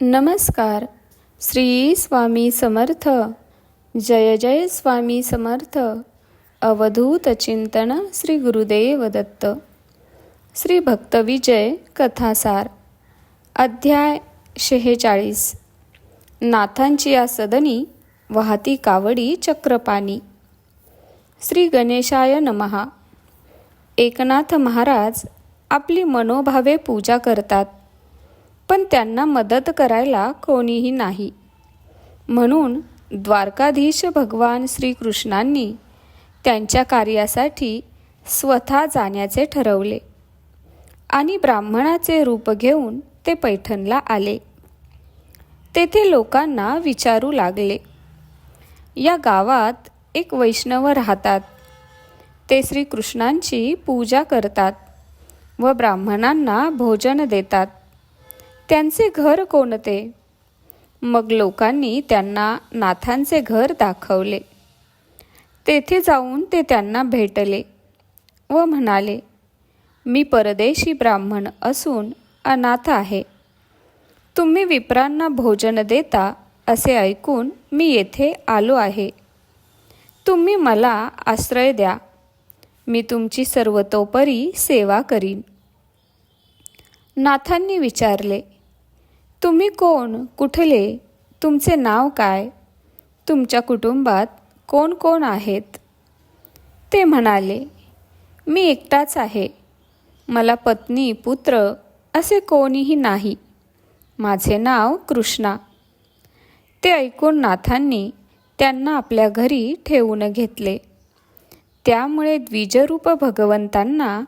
नमस्कार. श्री स्वामी समर्थ. जय जय स्वामी समर्थ. अवधूत चिंतन श्री गुरुदेव दत्त. श्री भक्तविजय कथासार. अध्याय शेहेचाळीस. नाथांची या सदनी वाहती कावडी चक्रपाणी. श्री गणेशाय नमहा. एकनाथ महाराज आपली मनोभावे पूजा करतात. पण त्यांना मदत करायला कोणीही नाही. म्हणून द्वारकाधीश भगवान श्रीकृष्णांनी त्यांच्या कार्यासाठी स्वतः जाण्याचे ठरवले आणि ब्राह्मणाचे रूप घेऊन ते पैठणला आले. तेथे लोकांना विचारू लागले. या गावात एक वैष्णव राहतात. ते श्रीकृष्णांची पूजा करतात व ब्राह्मणांना भोजन देतात. त्यांचे घर कोणते? मग लोकांनी त्यांना नाथांचे घर दाखवले. तेथे जाऊन ते त्यांना भेटले व म्हणाले मी परदेशी ब्राह्मण असून अनाथ आहे. तुम्ही विप्रांना भोजन देता असे ऐकून मी येथे आलो आहे. तुम्ही मला आश्रय द्या. मी तुमची सर्वतोपरी सेवा करीन. नाथांनी विचारले तुम्ही कोण? कुठले? तुमचे नाव काय? तुमच्या कुटुंबात कोण कोण आहेत? ते म्हणाले मी एकटाच आहे. मला पत्नी पुत्र असे कोणीही नाही. माझे नाव कृष्णा. ते ऐकून नाथांनी त्यांना आपल्या घरी ठेवून घेतले. त्यामुळे द्विजरूप भगवंतांना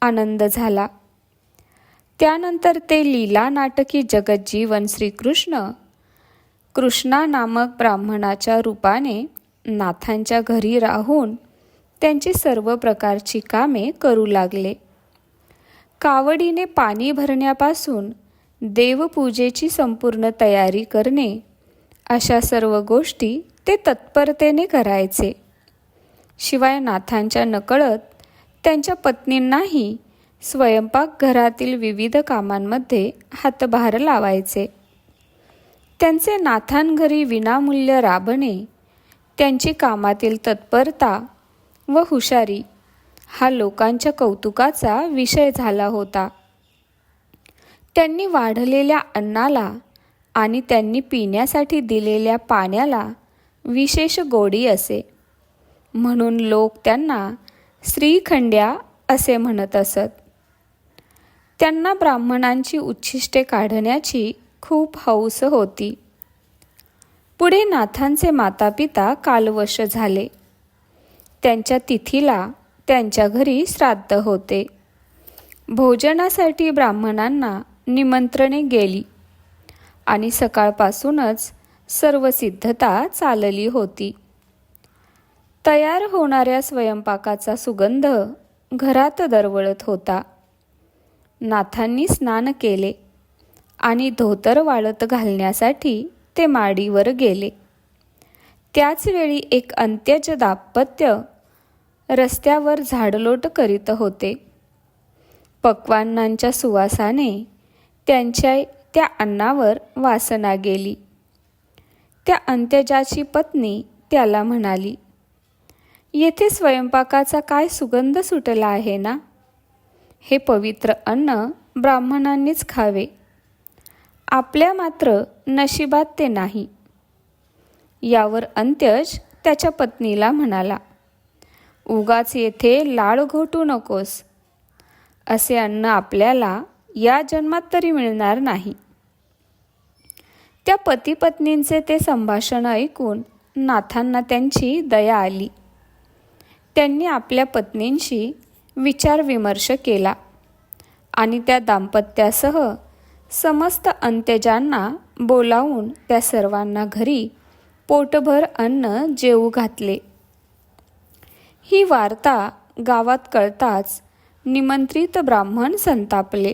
आनंद झाला. त्यानंतर ते लीला नाटकी जगज्जीवन श्रीकृष्ण कृष्णा नामक ब्राह्मणाच्या रूपाने नाथांच्या घरी राहून त्यांची सर्व प्रकारची कामे करू लागले. कावडीने पाणी भरण्यापासून देवपूजेची संपूर्ण तयारी करणे अशा सर्व गोष्टी ते तत्परतेने करायचे. शिवाय नाथांच्या नकळत त्यांच्या पत्नींनाही स्वयंपाकघरातील विविध कामांमध्ये हातभार लावायचे. त्यांचे नाथांघरी विनामूल्य राबणे त्यांची कामातील तत्परता व हुशारी हा लोकांच्या कौतुकाचा विषय झाला होता. त्यांनी वाढलेल्या अन्नाला आणि त्यांनी पिण्यासाठी दिलेल्या पाण्याला विशेष गोडी असे. म्हणून लोक त्यांना श्रीखंड्या असे म्हणत असत. त्यांना ब्राह्मणांची उच्छिष्टे काढण्याची खूप हौस होती. पुढे नाथांचे मातापिता कालवश झाले. त्यांच्या तिथीला त्यांच्या घरी श्राद्ध होते. भोजनासाठी ब्राह्मणांना निमंत्रणे गेली आणि सकाळपासूनच सर्व सिद्धता चालली होती. तयार होणाऱ्या स्वयंपाकाचा सुगंध घरात दरवळत होता. नाथांनी स्नान केले आणि धोतर वाळत घालण्यासाठी ते माडीवर गेले. त्याचवेळी एक अंत्यज दाम्पत्य रस्त्यावर झाडलोट करीत होते. पक्वान्नांच्या सुवासाने त्यांच्या त्या अन्नावर वासना गेली. त्या अंत्यजाची पत्नी त्याला म्हणाली येथे स्वयंपाकाचा काय सुगंध सुटला आहे ना? हे पवित्र अन्न ब्राह्मणांनीच खावे. आपल्या मात्र नशिबात ते नाही. यावर अंत्यज त्याच्या पत्नीला म्हणाला उगाच येथे लाळ घोटू नकोस. असे अन्न आपल्याला या जन्मात तरी मिळणार नाही. त्या पतीपत्नींचे ते संभाषण ऐकून नाथांना त्यांची दया आली. त्यांनी आपल्या पत्नींशी विचारविमर्श केला. आणि त्या दाम्पत्यासह समस्त अंत्यजांना बोलावून त्या सर्वांना घरी पोटभर अन्न जेवू घातले. ही वार्ता गावात कळताच निमंत्रित ब्राह्मण संतापले.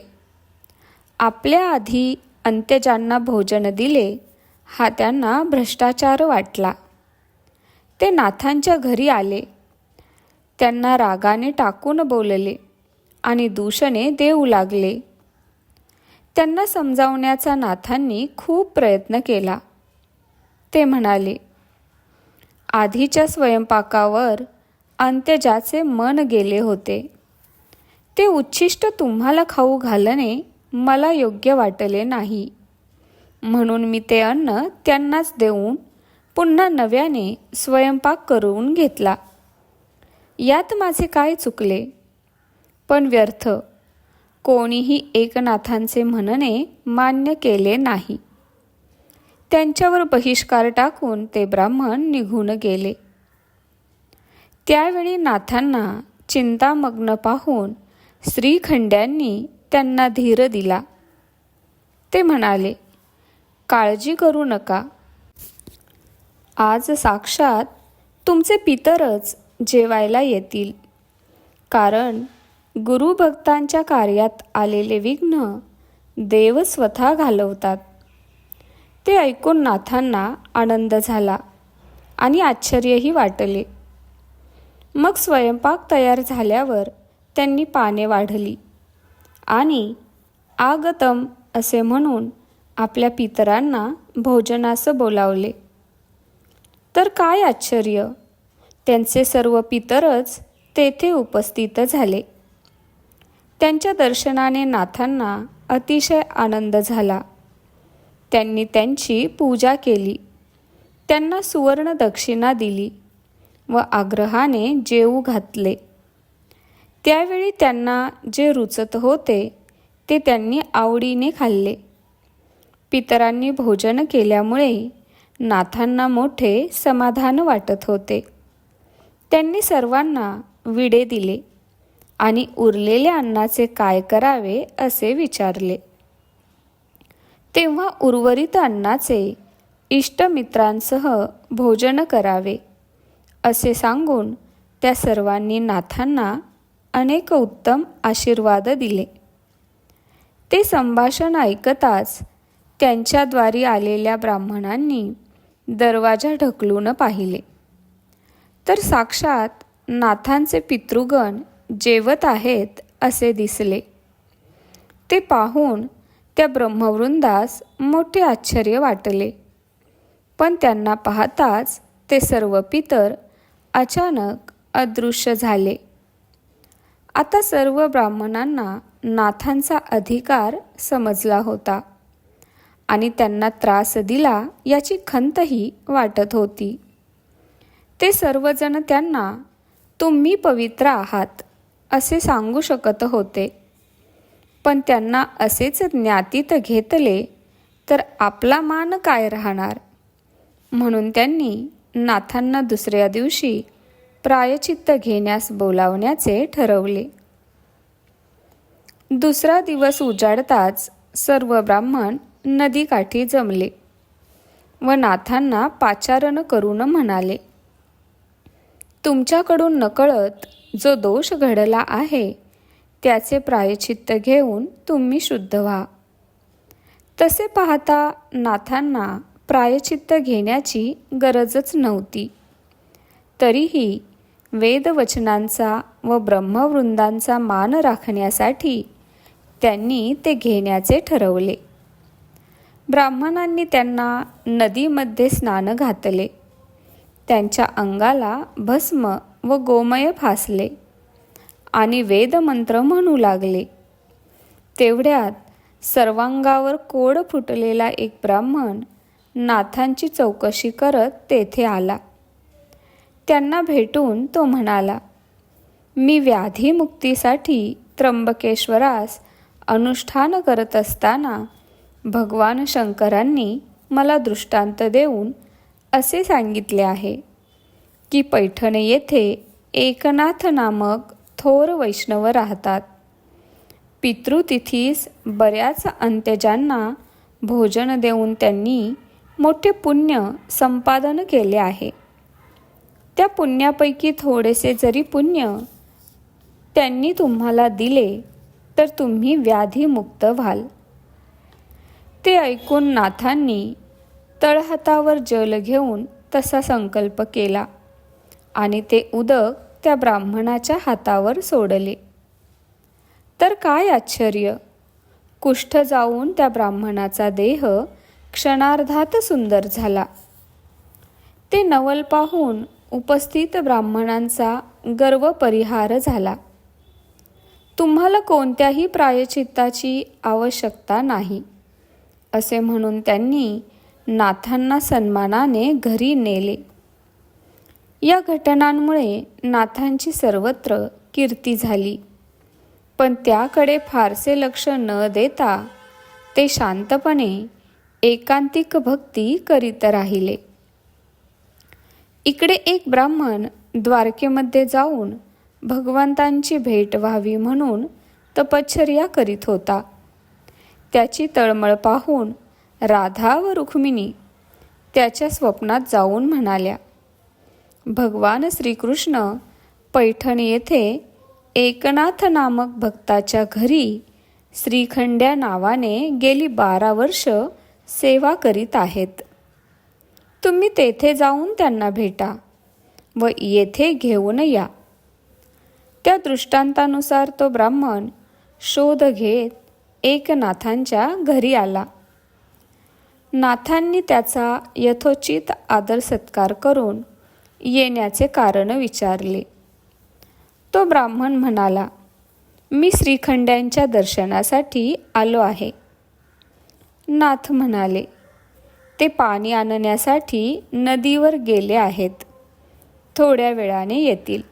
आपल्या आधी अंत्यजांना भोजन दिले हा त्यांना भ्रष्टाचार वाटला. ते नाथांच्या घरी आले. त्यांना रागाने टाकून बोलले आणि दूषणे देऊ लागले. त्यांना समजावण्याचा नाथांनी खूप प्रयत्न केला. ते म्हणाले आधीच्या स्वयंपाकावर अंत्यजाचे मन गेले होते. ते उच्छिष्ट तुम्हाला खाऊ घालणे मला योग्य वाटले नाही. म्हणून मी ते अन्न त्यांनाच देऊन पुन्हा नव्याने स्वयंपाक करून घेतला. यात माझे काय चुकले? पण व्यर्थ. कोणीही एकनाथांचे म्हणणे मान्य केले नाही. त्यांच्यावर बहिष्कार टाकून ते ब्राह्मण निघून गेले. त्यावेळी नाथांना चिंतामग्न पाहून श्रीखंड्यांनी त्यांना धीर दिला. ते म्हणाले काळजी करू नका. आज साक्षात तुमचे पितरच जेवायला येतील. कारण गुरुभक्तांच्या कार्यात आलेले विघ्न देव स्वतः घालवतात. ते ऐकून नाथांना आनंद झाला आणि आश्चर्यही वाटले. मग स्वयंपाक तयार झाल्यावर त्यांनी पाने वाढली आणि आगतम असे म्हणून आपल्या पितरांना भोजनास बोलावले. तर काय आश्चर्य? त्यांचे सर्व पितरच तेथे उपस्थित झाले. त्यांच्या दर्शनाने नाथांना अतिशय आनंद झाला. त्यांनी त्यांची पूजा केली. त्यांना सुवर्ण दक्षिणा दिली व आग्रहाने जेवू घातले. त्यावेळी त्यांना जे रुचत होते ते त्यांनी आवडीने खाल्ले. पितरांनी भोजन केल्यामुळे नाथांना मोठे समाधान वाटत होते. त्यांनी सर्वांना विडे दिले आणि उरलेल्या अन्नाचे काय करावे असे विचारले. तेव्हा उर्वरित अन्नाचे इष्टमित्रांसह भोजन करावे असे सांगून त्या सर्वांनी नाथांना अनेक उत्तम आशीर्वाद दिले. ते संभाषण ऐकताच त्यांच्याद्वारी आलेल्या ब्राह्मणांनी दरवाजा ढकलून पाहिले. तर साक्षात नाथांचे पितृगण जेवत आहेत असे दिसले. ते पाहून त्या ब्रह्मवृंदास मोठे आश्चर्य वाटले. पण त्यांना पाहताच ते सर्व पितर अचानक अदृश्य झाले. आता सर्व ब्राह्मणांना नाथांचा अधिकार समजला होता आणि त्यांना त्रास दिला याची खंतही वाटत होती. ते सर्वजण त्यांना तुम्ही पवित्र आहात असे सांगू शकत होते. पण त्यांना असेच ज्ञातीत घेतले तर आपला मान काय राहणार? म्हणून त्यांनी नाथांना दुसऱ्या दिवशी प्रायचित्त घेण्यास बोलावण्याचे ठरवले. दुसरा दिवस उजाडताच सर्व ब्राह्मण नदीकाठी जमले व नाथांना पाचारण करून म्हणाले तुमच्याकडून नकळत जो दोष घडला आहे त्याचे प्रायचित्त घेऊन तुम्ही शुद्ध व्हा. तसे पाहता नाथांना प्रायचित्त घेण्याची गरजच नव्हती. तरीही वेदवचनांचा व ब्रह्मवृंदांचा मान राखण्यासाठी त्यांनी ते घेण्याचे ठरवले. ब्राह्मणांनी त्यांना नदीमध्ये स्नान घातले. त्यांच्या अंगाला भस्म व गोमय फासले आणि वेदमंत्र म्हणू लागले. तेवढ्यात सर्वांगावर कोड फुटलेला एक ब्राह्मण नाथांची चौकशी करत तेथे आला. त्यांना भेटून तो म्हणाला मी व्याधीमुक्तीसाठी त्र्यंबकेश्वरास अनुष्ठान करत असताना भगवान शंकरांनी मला दृष्टांत देऊन असे सांगितले आहे की पैठणे येथे एकनाथ नामक थोर वैष्णव राहतात. पितृतिथीस बऱ्याच अंत्यजांना भोजन देऊन त्यांनी मोठे पुण्य संपादन केले आहे. त्या पुण्यापैकी थोडेसे जरी पुण्य त्यांनी तुम्हाला दिले तर तुम्ही व्याधीमुक्त व्हाल. ते ऐकून नाथांनी तळहातावर जल घेऊन तसा संकल्प केला आणि ते उदक त्या ब्राह्मणाच्या हातावर सोडले. तर काय आश्चर्य? कुष्ठ जाऊन त्या ब्राह्मणाचा देह क्षणार्धात सुंदर झाला. ते नवल पाहून उपस्थित ब्राह्मणांचा गर्व परिहार झाला. तुम्हाला कोणत्याही प्रायचित्ताची आवश्यकता नाही असे म्हणून त्यांनी नाथांना सन्मानाने घरी नेले. या घटनांमुळे नाथांची सर्वत्र कीर्ती झाली. पण त्याकडे फारसे लक्ष न देता ते शांतपणे एकांतिक भक्ती करीत राहिले. इकडे एक ब्राह्मण द्वारकेमध्ये जाऊन भगवंतांची भेट व्हावी म्हणून तपश्चर्या करीत होता. त्याची तळमळ पाहून राधा व रुक्मिणी त्याच्या स्वप्नात जाऊन म्हणाल्या भगवान श्रीकृष्ण पैठण येथे एकनाथ नामक भक्ताच्या घरी श्रीखंड्या नावाने गेली बारा वर्ष सेवा करीत आहेत. तुम्ही तेथे जाऊन त्यांना भेटा व येथे घेऊन या. त्या दृष्टांतानुसार तो ब्राह्मण शोध घेत एकनाथांच्या घरी आला. नाथांनी त्याचा यथोचित आदर सत्कार करून येण्याचे कारण विचारले. तो ब्राह्मण म्हणाला मी श्रीखंड्यांच्या दर्शनासाठी आलो आहे. नाथ म्हणाले ते पाणी आणण्यासाठी नदीवर गेले आहेत. थोड्या वेळाने येतील.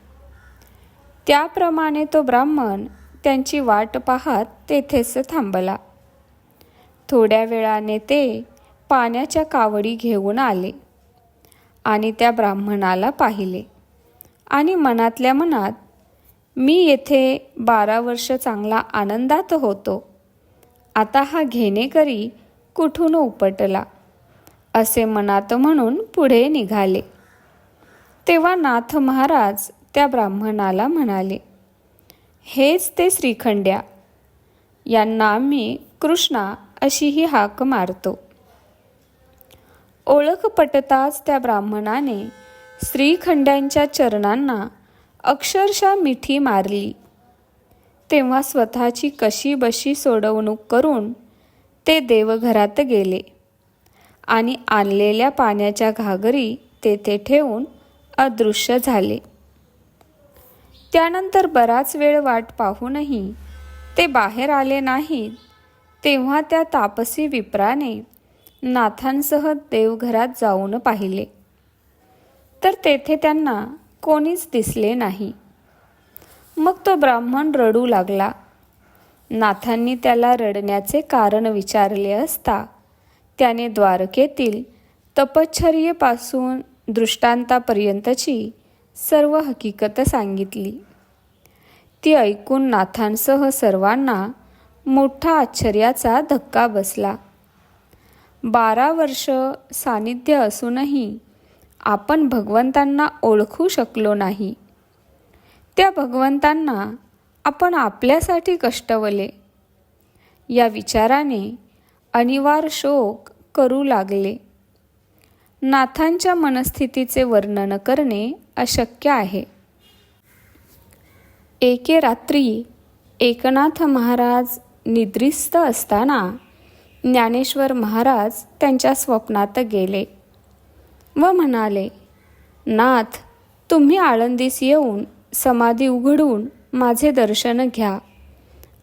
त्याप्रमाणे तो ब्राह्मण त्यांची वाट पाहत तेथेच थांबला. थोड्या वेळाने ते पाण्याच्या कावडी घेऊन आले आणि त्या ब्राह्मणाला पाहिले आणि मनातल्या मनात मी येथे बारा वर्ष चांगला आनंदात होतो. आता हा घेणेकरी कुठून उपटला? असे मनात म्हणून पुढे निघाले. तेव्हा नाथ महाराज त्या ब्राह्मणाला म्हणाले हेच ते श्रीखंड्या. यांना आम्ही कृष्णा अशी ही हाक मारतो. ओळख पटताच त्या ब्राह्मणाने श्रीखंड्यांच्या चरणांना अक्षरशः मिठी मारली. तेव्हा स्वतःची कशी बशी सोडवणूक करून ते देवघरात गेले आणि आणलेल्या पाण्याच्या घागरी तेथे ठेवून अदृश्य झाले. त्यानंतर बराच वेळ वाट पाहूनही ते बाहेर आले नाहीत तेव्हा त्या तापसी विप्राने नाथांसह देवघरात जाऊन पाहिले. तर तेथे त्यांना कोणीच दिसले नाही. मग तो ब्राह्मण रडू लागला. नाथांनी त्याला रडण्याचे कारण विचारले असता त्याने द्वारकेतील तपश्चर्येपासून दृष्टांतापर्यंतची सर्व हकीकत सांगितली. ती ऐकून नाथांसह सर्वांना मोठा आश्चर्याचा धक्का बसला. बारा वर्ष सानिध्य असूनही आपण भगवंतांना ओळखू शकलो नाही. त्या भगवंतांना आपण आपल्यासाठी कष्टवले. या विचाराने अनिवार शोक करू लागले. नाथांच्या मनस्थितीचे वर्णन करणे अशक्य आहे. एके रात्री एकनाथ महाराज निद्रिस्त असताना ज्ञानेश्वर महाराज त्यांच्या स्वप्नात गेले व म्हणाले नाथ तुम्ही आळंदीस येऊन समाधी उघडून माझे दर्शन घ्या.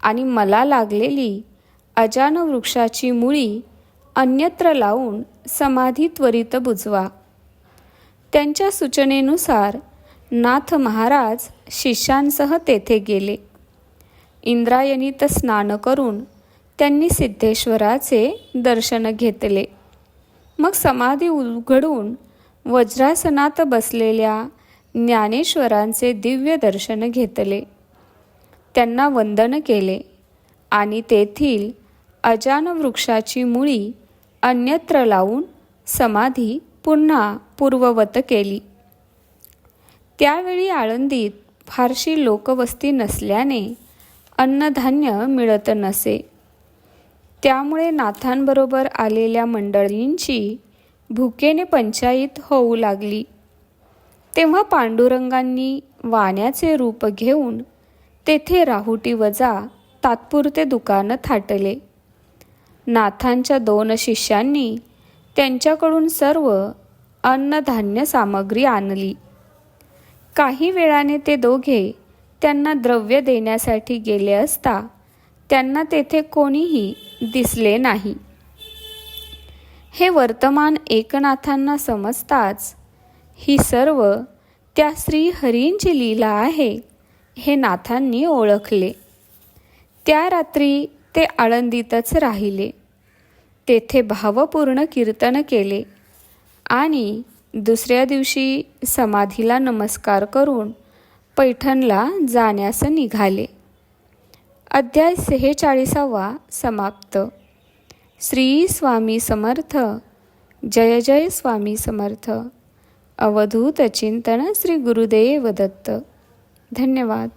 आणि मला लागलेली अजान वृक्षाची मुळी अन्यत्र लावून समाधी त्वरित बुजवा. त्यांच्या सूचनेनुसार नाथ महाराज शिष्यांसह तेथे गेले. इंद्रायणीत स्नान करून त्यांनी सिद्धेश्वराचे दर्शन घेतले. मग समाधी उघडून वज्रासनात बसलेल्या ज्ञानेश्वरांचे दिव्य दर्शन घेतले. त्यांना वंदन केले आणि तेथील अजान वृक्षाची मुळी अन्यत्र लावून समाधी पुन्हा पूर्ववत केली. त्यावेळी आळंदीत फारशी लोकवस्ती नसल्याने अन्नधान्य मिळत नसे. त्यामुळे नाथांबरोबर आलेल्या मंडळींची भुकेने पंचायत होऊ लागली. तेव्हा पांडुरंगांनी वाण्याचे रूप घेऊन तेथे राहुटी वजा तात्पुरते दुकानं थाटले. नाथांच्या दोन शिष्यांनी त्यांच्याकडून सर्व अन्नधान्य सामग्री आणली. काही वेळाने ते दोघे त्यांना द्रव्य देण्यासाठी गेले असता त्यांना तेथे कोणीही दिसले नाही. हे वर्तमान एकनाथांना समजताच ही सर्व त्या श्रीहरींची लीला आहे हे नाथांनी ओळखले. त्या रात्री ते आळंदीतच राहिले. तेथे भावपूर्ण कीर्तन केले आणि दुसऱ्या दिवशी समाधीला नमस्कार करून पैठणला जाण्यास निघाले. अध्याय सेहेचाळीसावा समाप्त. श्री स्वामी समर्थ. जय जय स्वामी समर्थ. अवधूत चिंतन श्री गुरुदेव दत्त. धन्यवाद.